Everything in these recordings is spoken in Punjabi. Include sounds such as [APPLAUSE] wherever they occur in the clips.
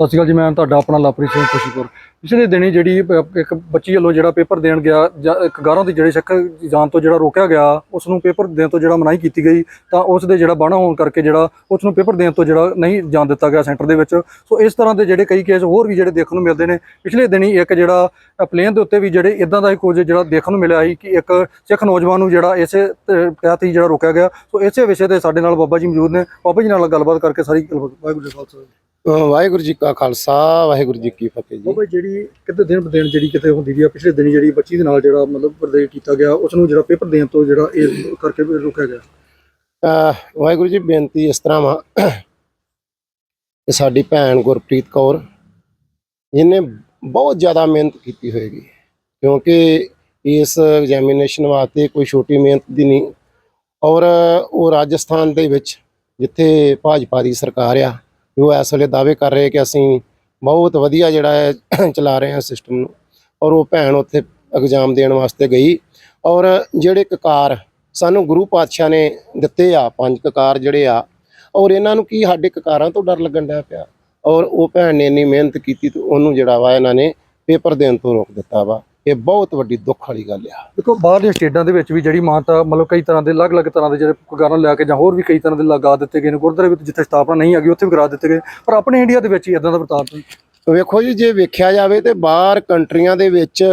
ਸਤਿ ਸ਼੍ਰੀ ਅਕਾਲ ਜੀ, ਮੈਂ ਤੁਹਾਡਾ ਆਪਣਾ ਲਾਪਰੀ ਸਿੰਘ ਖੁਸ਼ੀਪੁਰ। ਪਿਛਲੇ ਦਿਨੀ ਜਿਹੜੀ ਇੱਕ ਬੱਚੀ ਵੱਲੋਂ ਜਿਹੜਾ ਪੇਪਰ ਦੇਣ ਗਿਆ, ਜਾਂ ਇੱਕ ਗਾਰਾਂ ਦੀ ਜਿਹੜੇ ਸ਼ੱਕ ਜਾਣ ਤੋਂ ਜਿਹੜਾ ਰੋਕਿਆ ਗਿਆ, ਉਸ ਨੂੰ ਪੇਪਰ ਦੇਣ ਤੋਂ ਜਿਹੜਾ ਮਨਾਹੀ ਕੀਤੀ ਗਈ, ਤਾਂ ਉਸ ਦੇ ਜਿਹੜਾ ਬਾਣਾ ਹੋਣ ਕਰਕੇ ਜਿਹੜਾ ਉਸ ਨੂੰ ਪੇਪਰ ਦੇਣ ਤੋਂ ਜਿਹੜਾ ਨਹੀਂ ਜਾਣ ਦਿੱਤਾ ਗਿਆ ਸੈਂਟਰ ਦੇ ਵਿੱਚ। ਸੋ ਇਸ ਤਰ੍ਹਾਂ ਦੇ ਜਿਹੜੇ ਕਈ ਕੇਸ ਹੋਰ ਵੀ ਜਿਹੜੇ ਦੇਖਣ ਨੂੰ ਮਿਲਦੇ ਨੇ। ਪਿਛਲੇ ਦਿਨੀ ਇੱਕ ਜਿਹੜਾ ਪਲੇਨ ਦੇ ਉੱਤੇ ਵੀ ਜਿਹੜੇ ਇਦਾਂ ਦਾ ਹੀ ਕੁਝ ਜਿਹੜਾ ਦੇਖਣ ਨੂੰ ਮਿਲਿਆ ਸੀ ਕਿ ਇੱਕ ਸਿੱਖ ਨੌਜਵਾਨ ਨੂੰ ਜਿਹੜਾ ਇਸੇ ਤਹਿਤ ਹੀ ਜਿਹੜਾ ਰੋਕਿਆ ਗਿਆ। ਸੋ ਇਸੇ ਵਿਸ਼ੇ ਤੇ ਸਾਡੇ ਨਾਲ ਬਾਬਾ ਜੀ ਮੌਜੂਦ ਨੇ। ਬਾਬਾ ਜੀ ਨਾਲ ਗੱਲਬਾਤ ਕਰਕੇ ਸਾਰੀ ਗੱਲਬਾਤ ਵਾਹਿਗੁਰੂ ਜੀ ਖਾਲਸਾ। ਅਹ ਵਾਹਿਗੁਰੂ ਜੀ ਕਾ ਖਾਲਸਾ ਵਾਹਿਗੁਰੂ ਜੀ ਕੀ ਫਤਿਹ ਜੀ। ਬਾਬਾ ਜਿਹੜੀ ਕਿਤੇ ਦਿਨ ਦਿਨ ਜਿਹੜੀ ਕਿਤੇ ਹੁੰਦੀ ਵੀ ਆ ਪਿਛਲੇ ਦਿਨੀ ਜਿਹੜੀ ਬੱਚੀ ਦੇ ਨਾਲ ਜਿਹੜਾ ਮਤਲਬ ਪਰਦੇ ਕੀਤਾ ਗਿਆ ਉਸ ਨੂੰ ਜਿਹੜਾ ਪੇਪਰ ਦੇਣ ਤੋਂ ਜਿਹੜਾ ਇਹ ਕਰਕੇ ਰੋਕਿਆ ਗਿਆ। ਵਾਹਿਗੁਰੂ ਜੀ ਬੇਨਤੀ ਇਸ ਤਰ੍ਹਾਂ ਵਾ ਕਿ ਸਾਡੀ ਭੈਣ ਗੁਰਪ੍ਰੀਤ ਕੌਰ ਇਹਨੇ ਬਹੁਤ ਜ਼ਿਆਦਾ ਮਿਹਨਤ ਕੀਤੀ ਹੋਏਗੀ। ਕਿਉਂਕਿ ਇਸ ਐਗਜ਼ਾਮੀਨੇਸ਼ਨ ਵਾਸਤੇ ਕੋਈ ਛੋਟੀ ਮਿਹਨਤ ਦੀ ਨਹੀਂ। ਔਰ ਉਹ ਰਾਜਸਥਾਨ ਦੇ ਵਿੱਚ ਜਿੱਥੇ ਭਾਜਪਾ ਦੀ ਸਰਕਾਰ ਆ ਉਹ ਇਸ ਵੇਲੇ ਦਾਅਵੇ ਕਰ ਰਹੇ ਕਿ ਅਸੀਂ ਬਹੁਤ ਵਧੀਆ ਜਿਹੜਾ ਹੈ [CLEARS THROAT] ਚਲਾ ਰਹੇ ਹਾਂ ਸਿਸਟਮ ਨੂੰ ਔਰ ਉਹ ਭੈਣ ਉੱਥੇ ਐਗਜ਼ਾਮ ਦੇਣ ਵਾਸਤੇ ਗਈ ਔਰ ਜਿਹੜੇ ਕਕਾਰ ਸਾਨੂੰ ਗੁਰੂ ਪਾਤਸ਼ਾਹ ਨੇ ਦਿੱਤੇ ਆ, ਪੰਜ ਕਕਾਰ ਜਿਹੜੇ ਆ, ਔਰ ਇਹਨਾਂ ਨੂੰ ਕੀ ਸਾਡੇ ਕਕਾਰਾਂ ਤੋਂ ਡਰ ਲੱਗਣ ਡਿਆ ਪਿਆ ਔਰ ਉਹ ਭੈਣ ਨੇ ਇੰਨੀ ਮਿਹਨਤ ਕੀਤੀ ਤੇ ਉਹਨੂੰ ਜਿਹੜਾ ਵਾ ਇਹਨਾਂ ਨੇ ਪੇਪਰ ਦੇਣ ਤੋਂ ਰੋਕ ਦਿੱਤਾ ਵਾ। ਇਹ ਬਹੁਤ ਵੱਡੀ ਦੁੱਖ ਵਾਲੀ ਗੱਲ ਆ। ਦੇਖੋ ਬਾਹਰਲੀਆਂ ਸਟੇਟਾਂ ਦੇ ਵਿੱਚ ਵੀ ਜਿਹੜੀ ਮਾਨਤਾ ਮਤਲਬ ਕਈ ਤਰ੍ਹਾਂ ਦੇ ਅਲੱਗ-ਅਲੱਗ ਤਰ੍ਹਾਂ ਦੇ ਜਿਹੜੇ ਗਾਰਾਂ ਲਿਆ ਕੇ ਜਾਂ ਹੋਰ ਵੀ ਕਈ ਤਰ੍ਹਾਂ ਦੇ ਲਗਾ ਦਿੱਤੇ ਗਏ ਨੇ ਗੁਰਦੁਆਰੇ ਵਿੱਚ ਜਿੱਥੇ ਸਥਾਪਨਾ ਨਹੀਂ ਹੈਗੀ ਉੱਥੇ ਵੀ ਕਰਾ ਦਿੱਤੇ ਗਏ। ਪਰ ਆਪਣੇ ਇੰਡੀਆ ਦੇ ਵਿੱਚ ਹੀ ਇਦਾਂ ਦਾ ਵਰਤਾਅ ਨਹੀਂ ਵੇਖੋ ਜੀ ਜੇ ਵੇਖਿਆ ਜਾਵੇ ਤੇ ਬਾਹਰ ਕੰਟਰੀਆਂ ਦੇ ਵਿੱਚ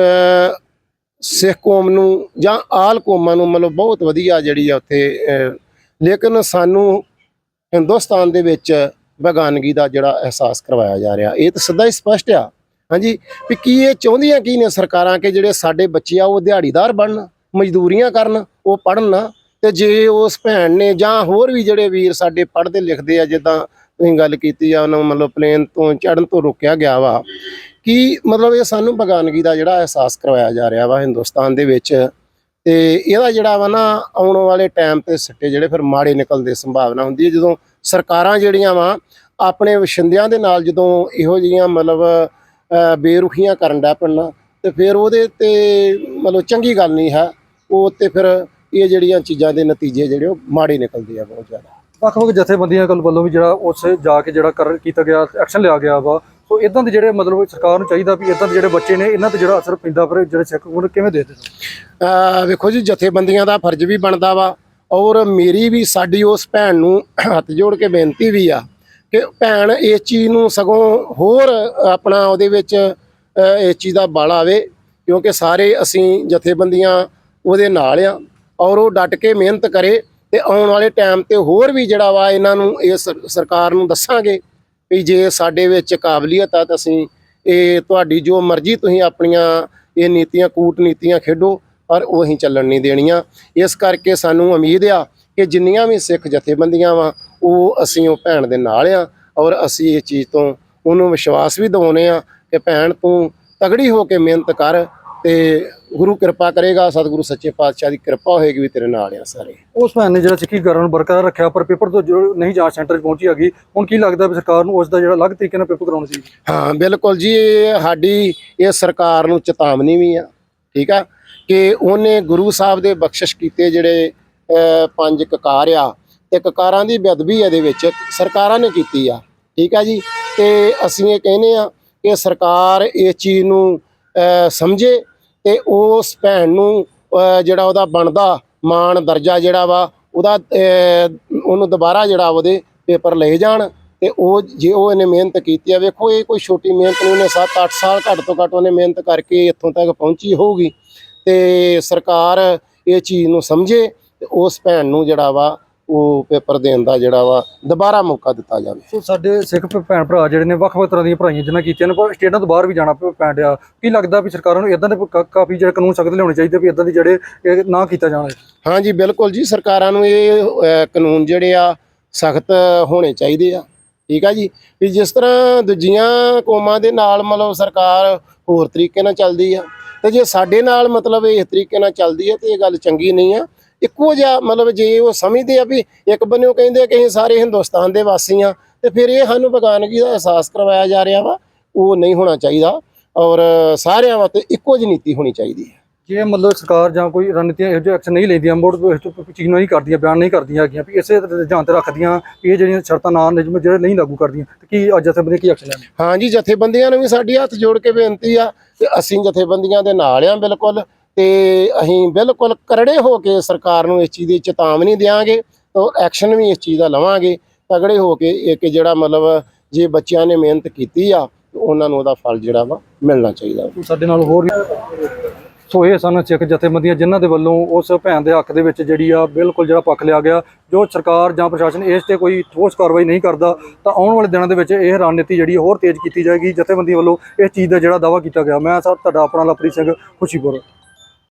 ਸਿੱਖ ਕੌਮ ਨੂੰ ਜਾਂ ਆਲ ਕੌਮਾਂ ਨੂੰ ਮਤਲਬ ਬਹੁਤ ਵਧੀਆ ਜਿਹੜੀ ਆ ਉੱਥੇ ਲੇਕਿਨ ਸਾਨੂੰ ਹਿੰਦੁਸਤਾਨ ਦੇ ਵਿੱਚ ਬੇਗਾਨਗੀ ਦਾ ਜਿਹੜਾ ਅਹਿਸਾਸ ਕਰਵਾਇਆ ਜਾ ਰਿਹਾ। ਇਹ ਤਾਂ ਸਿੱਧਾ ਹੀ ਸਪਸ਼ਟ ਆ। ਹਾਂਜੀ, ਵੀ ਕੀ ਇਹ ਚਾਹੁੰਦੀਆਂ ਕੀ ਨੇ ਸਰਕਾਰਾਂ ਕਿ ਜਿਹੜੇ ਸਾਡੇ ਬੱਚੇ ਆ ਉਹ ਦਿਹਾੜੀਦਾਰ ਬਣਨ, ਮਜ਼ਦੂਰੀਆਂ ਕਰਨ, ਉਹ ਪੜ੍ਹਨ ਨਾ? ਤੇ ਜੇ ਉਸ ਭੈਣ ਨੇ ਜਾਂ ਹੋਰ ਵੀ ਜਿਹੜੇ ਵੀਰ ਸਾਡੇ ਪੜ੍ਹਦੇ ਲਿਖਦੇ ਆ, ਜਿੱਦਾਂ ਤੁਸੀਂ ਗੱਲ ਕੀਤੀ ਆ, ਉਹਨਾਂ ਨੂੰ ਮਤਲਬ ਪਲੇਨ ਤੋਂ ਚੜਨ ਤੋਂ ਰੋਕਿਆ ਗਿਆ ਵਾ, ਕਿ ਮਤਲਬ ਇਹ ਸਾਨੂੰ ਬਗਾਨਗੀ ਦਾ ਜਿਹੜਾ ਅਹਿਸਾਸ ਕਰਵਾਇਆ ਜਾ ਰਿਹਾ ਵਾ ਹਿੰਦੁਸਤਾਨ ਦੇ ਵਿੱਚ? ਤੇ ਇਹਦਾ ਜਿਹੜਾ ਵਾ ਨਾ ਆਉਣ ਵਾਲੇ ਟਾਈਮ ਤੇ ਸਿੱਟੇ ਜਿਹੜੇ ਫਿਰ ਮਾੜੇ ਨਿਕਲਣ ਦੀ ਸੰਭਾਵਨਾ ਹੁੰਦੀ ਹੈ, ਜਦੋਂ ਸਰਕਾਰਾਂ ਜਿਹੜੀਆਂ ਵਾ ਆਪਣੇ ਵਸਿੰਦਿਆਂ ਦੇ ਨਾਲ ਜਦੋਂ ਇਹੋ ਜਿਹੀਆਂ ਮਤਲਬ ਬੇਰੁਖੀਆਂ ਕਰਨ ਦਾ ਪੈਣਾ ਤੇ ਫਿਰ ਉਹਦੇ ਤੇ ਮਤਲਬ ਚੰਗੀ ਗੱਲ ਨਹੀਂ ਹੈ ਉਹ ਤੇ ਫਿਰ ਇਹ ਜਿਹੜੀਆਂ ਚੀਜ਼ਾਂ ਦੇ ਨਤੀਜੇ ਜਿਹੜੇ ਉਹ ਮਾੜੇ ਨਿਕਲਦੇ ਆ ਬਹੁਤ ਜ਼ਿਆਦਾ। ਵੱਖ-ਵੱਖ ਜਥੇਬੰਦੀਆਂ ਕੋਲ ਵੱਲੋਂ ਵੀ ਜਿਹੜਾ ਉਸ ਜਾ ਕੇ ਜਿਹੜਾ ਕਰ ਕੀਤਾ ਗਿਆ ਐਕਸ਼ਨ ਲਿਆ ਗਿਆ ਵਾ ਸੋ ਇਦਾਂ ਦੇ ਜਿਹੜੇ ਮਤਲਬ ਸਰਕਾਰ ਨੂੰ ਚਾਹੀਦਾ ਵੀ ਇਦਾਂ ਦੇ ਜਿਹੜੇ ਬੱਚੇ ਨੇ ਇਹਨਾਂ ਤੇ ਜਿਹੜਾ ਅਸਰ ਪੈਂਦਾ ਪਰ ਜਿਹੜੇ ਸਿੱਖ ਕੋਲ ਕਿਵੇਂ ਦੇ ਦਿੱਤੇ ਵੇਖੋ ਜੀ ਜਥੇਬੰਦੀਆਂ ਦਾ ਫਰਜ਼ ਵੀ ਬਣਦਾ ਵਾ ਔਰ ਮੇਰੀ ਵੀ ਸਾਡੀ ਉਸ ਭੈਣ ਨੂੰ ਹੱਥ ਜੋੜ ਕੇ ਬੇਨਤੀ ਵੀ ਆ ਕਿ ਭੈਣ ਇਸ ਚੀਜ਼ ਨੂੰ ਸਗੋਂ ਹੋਰ ਆਪਣਾ ਉਹਦੇ ਵਿੱਚ ਇਸ ਚੀਜ਼ ਦਾ ਬਲ ਆਵੇ, ਕਿਉਂਕਿ ਸਾਰੇ ਅਸੀਂ ਜਥੇਬੰਦੀਆਂ ਉਹਦੇ ਨਾਲ ਆ ਔਰ ਉਹ ਡਟ ਕੇ ਮਿਹਨਤ ਕਰੇ ਤੇ ਆਉਣ ਵਾਲੇ ਟਾਈਮ ਤੇ ਹੋਰ ਵੀ ਜਿਹੜਾ ਵਾ ਇਹਨਾਂ ਨੂੰ ਇਸ ਸਰਕਾਰ ਨੂੰ ਦੱਸਾਂਗੇ ਵੀ ਜੇ ਸਾਡੇ ਵਿੱਚ ਕਾਬਲੀਅਤ ਆ ਤਾਂ ਅਸੀਂ ਇਹ ਤੁਹਾਡੀ ਜੋ ਮਰਜ਼ੀ ਤੁਸੀਂ ਆਪਣੀਆਂ ਇਹ ਨੀਤੀਆਂ, ਕੂਟਨੀਤੀਆਂ ਖੇਡੋ, ਪਰ ਉਹ ਅਸੀਂ ਚੱਲਣ ਨਹੀਂ ਦੇਣੀਆਂ। ਇਸ ਕਰਕੇ ਸਾਨੂੰ ਉਮੀਦ ਆ ਕਿ ਜਿੰਨੀਆਂ ਵੀ ਸਿੱਖ ਜਥੇਬੰਦੀਆਂ ਵਾ ਉਹ ਅਸੀਂ ਉਹ ਭੈਣ ਦੇ ਨਾਲ ਆ ਔਰ ਅਸੀਂ ਇਸ ਚੀਜ਼ ਤੋਂ ਉਹਨੂੰ ਵਿਸ਼ਵਾਸ ਵੀ ਦਿਵਾਉਨੇ ਆ ਕਿ ਭੈਣ ਤੂੰ ਤਗੜੀ ਹੋ ਕੇ ਮਿਹਨਤ ਕਰ ਤੇ ਗੁਰੂ ਕਿਰਪਾ ਕਰੇਗਾ ਸਤਿਗੁਰੂ ਸੱਚੇ ਪਾਤਸ਼ਾਹ ਦੀ ਕਿਰਪਾ ਹੋਏਗੀ ਵੀ ਤੇਰੇ ਨਾਲ ਆ ਸਾਰੇ। ਉਸ ਭੈਣ ਨੇ ਜਿਹੜਾ ਸਿੱਖੀ ਗਰਾਂ ਨੂੰ ਬਰਕਰਾਰ ਰੱਖਿਆ ਪਰ ਪੇਪਰ ਤੋਂ ਜੋ ਨਹੀਂ ਜਾਂਚ ਸੈਂਟਰ 'ਚ ਪਹੁੰਚੀ ਹੈਗੀ ਹੁਣ ਕੀ ਲੱਗਦਾ ਵੀ ਸਰਕਾਰ ਨੂੰ ਉਸ ਦਾ ਜਿਹੜਾ ਅਲੱਗ ਤਰੀਕੇ ਨਾਲ ਪੇਪਰ ਕਰਾਉਣਾ ਚਾਹੀਦਾ? ਹਾਂ ਬਿਲਕੁਲ ਜੀ ਇਹ ਸਾਡੀ ਇਹ ਸਰਕਾਰ ਨੂੰ ਚੇਤਾਵਨੀ ਵੀ ਆ ਠੀਕ ਆ ਕਿ ਉਹਨੇ ਗੁਰੂ ਸਾਹਿਬ ਦੇ ਬਖਸ਼ਿਸ਼ ਕੀਤੇ ਜਿਹੜੇ ਪੰਜ ਕਕਾਰ ਆ ਤੇ ਕਕਾਰਾਂ ਦੀ ਬੇਅਦਬੀ ਇਹਦੇ ਵਿੱਚ ਸਰਕਾਰਾਂ ਨੇ ਕੀਤੀ ਆ, ਠੀਕ ਆ ਜੀ? ਤੇ ਅਸੀਂ ਇਹ ਕਹਿੰਦੇ ਆ ਕਿ ਸਰਕਾਰ ਇਸ ਚੀਜ਼ ਨੂੰ ਸਮਝੇ ਤੇ ਉਸ ਭੈਣ ਨੂੰ ਜਿਹੜਾ ਉਹਦਾ ਬਣਦਾ ਮਾਣ ਦਰਜਾ ਜਿਹੜਾ ਵਾ, ਉਹਦਾ ਉਹਨੂੰ ਦੁਬਾਰਾ ਜਿਹੜਾ ਉਹਦੇ ਪੇਪਰ ਲਏ ਜਾਣ ਤੇ ਉਹ ਜੇ ਉਹ ਇਹਨੇ ਮਿਹਨਤ ਕੀਤੀ ਆ, ਵੇਖੋ ਇਹ ਕੋਈ ਛੋਟੀ ਮਿਹਨਤ ਨਹੀਂ, ਉਹਨੇ 7-8 ਸਾਲ ਘੱਟ ਤੋਂ ਘੱਟ ਉਹਨੇ ਮਿਹਨਤ ਕਰਕੇ ਇੱਥੋਂ ਤੱਕ ਪਹੁੰਚੀ ਹੋਊਗੀ ਤੇ ਸਰਕਾਰ ਇਹ ਚੀਜ਼ ਨੂੰ ਸਮਝੇ ਤੇ ਉਸ ਭੈਣ ਨੂੰ ਜਿਹੜਾ ਵਾ ਉਹ ਪੇਪਰ ਦੇਣ ਦਾ ਜਿਹੜਾ ਵਾ ਦੁਬਾਰਾ ਮੌਕਾ ਦਿੱਤਾ ਜਾਵੇ। ਸੋ ਸਾਡੇ ਸਿੱਖ ਭੈਣ ਭਰਾ ਜਿਹੜੇ ਨੇ ਵੱਖ-ਵੱਖ ਤਰ੍ਹਾਂ ਦੀਆਂ ਪੜ੍ਹਾਈਆਂ ਜਿਨ੍ਹਾਂ ਕੀਤੀਆਂ ਨੇ ਪਰ ਸਟੇਟਾਂ ਤੋਂ ਬਾਹਰ ਵੀ ਜਾਣਾ ਪ- ਪੈਣ ਡਿਆ। ਕੀ ਲੱਗਦਾ ਵੀ ਸਰਕਾਰਾਂ ਨੂੰ ਇਦਾਂ ਦੇ ਕਾਫੀ ਜਿਹੜੇ ਕਾਨੂੰਨ ਸਖਤ ਲਿਆਉਣੇ ਚਾਹੀਦੇ ਵੀ ਇਦਾਂ ਦੇ ਜਿਹੜੇ ਨਾ ਕੀਤਾ ਜਾਣਾ? ਹਾਂਜੀ ਬਿਲਕੁਲ ਜੀ ਸਰਕਾਰਾਂ ਨੂੰ ਇਹ ਕਾਨੂੰਨ ਜਿਹੜੇ ਆ ਸਖਤ ਹੋਣੇ ਚਾਹੀਦੇ ਆ। ਠੀਕ ਆ ਜੀ? ਵੀ ਜਿਸ ਤਰ੍ਹਾਂ ਦੂਜੀਆਂ ਕੌਮਾਂ ਦੇ ਨਾਲ ਮਤਲਬ ਸਰਕਾਰ ਹੋਰ ਤਰੀਕੇ ਨਾਲ ਚੱਲਦੀ ਆ ਤੇ ਜੇ ਸਾਡੇ ਨਾਲ ਮਤਲਬ ਇਸ ਤਰੀਕੇ ਨਾਲ ਚੱਲਦੀ ਆ ਤੇ ਇਹ ਗੱਲ ਚੰਗੀ ਨਹੀਂ ਆ। ਇੱਕੋ ਜਿਹਾ ਮਤਲਬ ਜੇ ਉਹ ਸਮਝਦੇ ਆ ਵੀ ਇੱਕ ਬੰਨਿਓ ਕਹਿੰਦੇ ਕਿ ਅਸੀਂ ਸਾਰੇ ਹਿੰਦੁਸਤਾਨ ਦੇ ਵਾਸੀ ਆ ਤੇ ਫਿਰ ਇਹ ਸਾਨੂੰ ਬਗਾਨਗੀ ਦਾ ਅਹਿਸਾਸ ਕਰਵਾਇਆ ਜਾ ਰਿਹਾ ਵਾ ਉਹ ਨਹੀਂ ਹੋਣਾ ਚਾਹੀਦਾ ਔਰ ਸਾਰਿਆਂ ਵਾਸਤੇ ਇੱਕੋ ਜਿਹੀ ਨੀਤੀ ਹੋਣੀ ਚਾਹੀਦੀ ਹੈ। ਜੇ ਮਤਲਬ ਸਰਕਾਰ ਜਾਂ ਕੋਈ ਰਣਨੀਤੀਆਂ ਇਹੋ ਜਿਹੇ ਐਕਸ਼ਨ ਨਹੀਂ ਲੈਂਦੀਆਂ ਮੋੜ ਇਸ ਤੋਂ ਚੀਜ਼ ਨਹੀਂ ਕਰਦੀਆਂ ਬਿਆਨ ਨਹੀਂ ਕਰਦੀਆਂ ਹੈਗੀਆਂ ਵੀ ਇਸੇ ਧਿਆਨ ਤੇ ਰੱਖਦੀਆਂ ਇਹ ਜਿਹੜੀਆਂ ਸ਼ਰਤਾਂ ਨਾ ਨਿਯਮ ਜਿਹੜੇ ਨਹੀਂ ਲਾਗੂ ਕਰਦੀਆਂ ਤੇ ਕੀ ਅੱਜ ਜਥੇਬੰਦੀਆਂ ਕੀ ਐਕਸ਼ਨ ਲੈਣ ਹਾਂਜੀ ਜਥੇਬੰਦੀਆਂ ਨੂੰ ਵੀ ਸਾਡੀ ਹੱਥ ਜੋੜ ਕੇ ਬੇਨਤੀ ਆ ਤੇ ਅਸੀਂ ਜਥੇਬੰਦੀਆਂ ਦੇ ਨਾਲ ਆ ਬਿਲਕੁਲ। ਤੇ ਅਸੀਂ ਬਿਲਕੁਲ ਕਰੜੇ ਹੋ ਕੇ ਸਰਕਾਰ ਨੂੰ ਇਸ ਚੀਜ਼ ਦੀ ਚੇਤਾਵਨੀ ਦਿਆਂਗੇ ਔਰ ਐਕਸ਼ਨ ਵੀ ਇਸ ਚੀਜ਼ ਦਾ ਲਵਾਂਗੇ। ਤਗੜੇ ਹੋ ਕੇ ਇੱਕ ਜਿਹੜਾ ਮਤਲਬ ਜੇ ਬੱਚਿਆਂ ਨੇ ਮਿਹਨਤ ਕੀਤੀ ਆ ਉਹਨਾਂ ਨੂੰ ਉਹਦਾ ਫਲ ਜਿਹੜਾ ਵਾ ਮਿਲਣਾ ਚਾਹੀਦਾ। ਸਾਡੇ ਨਾਲ ਹੋਰ ਸੋ ਇਹ ਸਨ ਸਿੱਖ ਜਥੇਬੰਦੀਆਂ, ਜਿਨ੍ਹਾਂ ਦੇ ਵੱਲੋਂ ਉਸ ਭੈਣ ਦੇ ਹੱਕ ਦੇ ਵਿੱਚ ਜਿਹੜੀ ਆ ਬਿਲਕੁਲ ਜਿਹੜਾ ਪੱਖ ਲਿਆ ਗਿਆ, ਜੋ ਸਰਕਾਰ ਜਾਂ ਪ੍ਰਸ਼ਾਸਨ ਇਸ ਤੇ ਕੋਈ ਠੋਸ ਕਾਰਵਾਈ ਨਹੀਂ ਕਰਦਾ, ਤਾਂ ਆਉਣ ਵਾਲੇ ਦਿਨਾਂ ਦੇ ਵਿੱਚ ਇਹ ਰਣਨੀਤੀ ਜਿਹੜੀ ਹੋਰ ਤੇਜ਼ ਕੀਤੀ ਜਾਏਗੀ ਜਥੇਬੰਦੀ ਵੱਲੋਂ ਇਸ ਚੀਜ਼ ਦਾ ਜਿਹੜਾ ਦਾਵਾ ਕੀਤਾ ਗਿਆ। ਮੈਂ ਸਰ ਤੁਹਾਡਾ ਆਪਣਾ ਲਵਪ੍ਰੀਤ ਸਿੰਘ ਖੁਸ਼ੀਪੁਰ।